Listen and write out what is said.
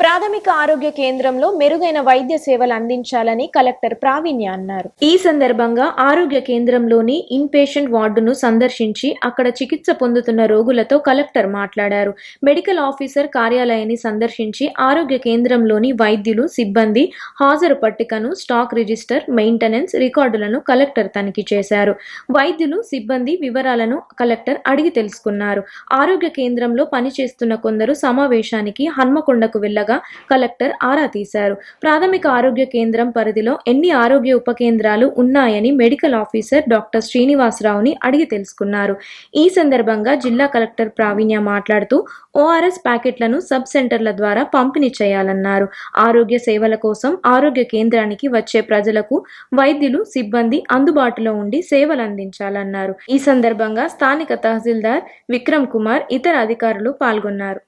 ప్రాథమిక ఆరోగ్య కేంద్రంలో మెరుగైన వైద్య సేవలు అందించాలని కలెక్టర్ ప్రావీణ్య అన్నారు. ఈ సందర్భంగా ఆరోగ్య కేంద్రంలోని ఇన్ పేషెంట్ వార్డును సందర్శించి అక్కడ చికిత్స పొందుతున్న రోగులతో కలెక్టర్ మాట్లాడారు. మెడికల్ ఆఫీసర్ కార్యాలయాన్ని సందర్శించి ఆరోగ్య కేంద్రంలోని వైద్యులు సిబ్బంది హాజరు పట్టికను స్టాక్ రిజిస్టర్ మెయింటెనెన్స్ రికార్డులను కలెక్టర్ తనిఖీ చేశారు. వైద్యులు సిబ్బంది వివరాలను కలెక్టర్ అడిగి తెలుసుకున్నారు. ఆరోగ్య కేంద్రంలో పనిచేస్తున్న కొందరు సమావేశానికి హన్మకొండకు ఉండగా కలెక్టర్ ఆరా తీశారు. ప్రాథమిక ఆరోగ్య కేంద్రం పరిధిలో ఎన్ని ఆరోగ్య ఉప కేంద్రాలు ఉన్నాయని మెడికల్ ఆఫీసర్ డాక్టర్ శ్రీనివాసరావుని అడిగి తెలుసుకున్నారు. ఈ సందర్భంగా జిల్లా కలెక్టర్ ప్రావీణ్య మాట్లాడుతూ ఓఆర్ఎస్ ప్యాకెట్లను సబ్ సెంటర్ల ద్వారా పంపిణీ చేయాలన్నారు. ఆరోగ్య సేవల కోసం ఆరోగ్య కేంద్రానికి వచ్చే ప్రజలకు వైద్యులు సిబ్బంది అందుబాటులో ఉండి సేవలు అందించాలన్నారు. ఈ సందర్భంగా స్థానిక తహసీల్దార్ విక్రమ్ కుమార్ ఇతర అధికారులు పాల్గొన్నారు.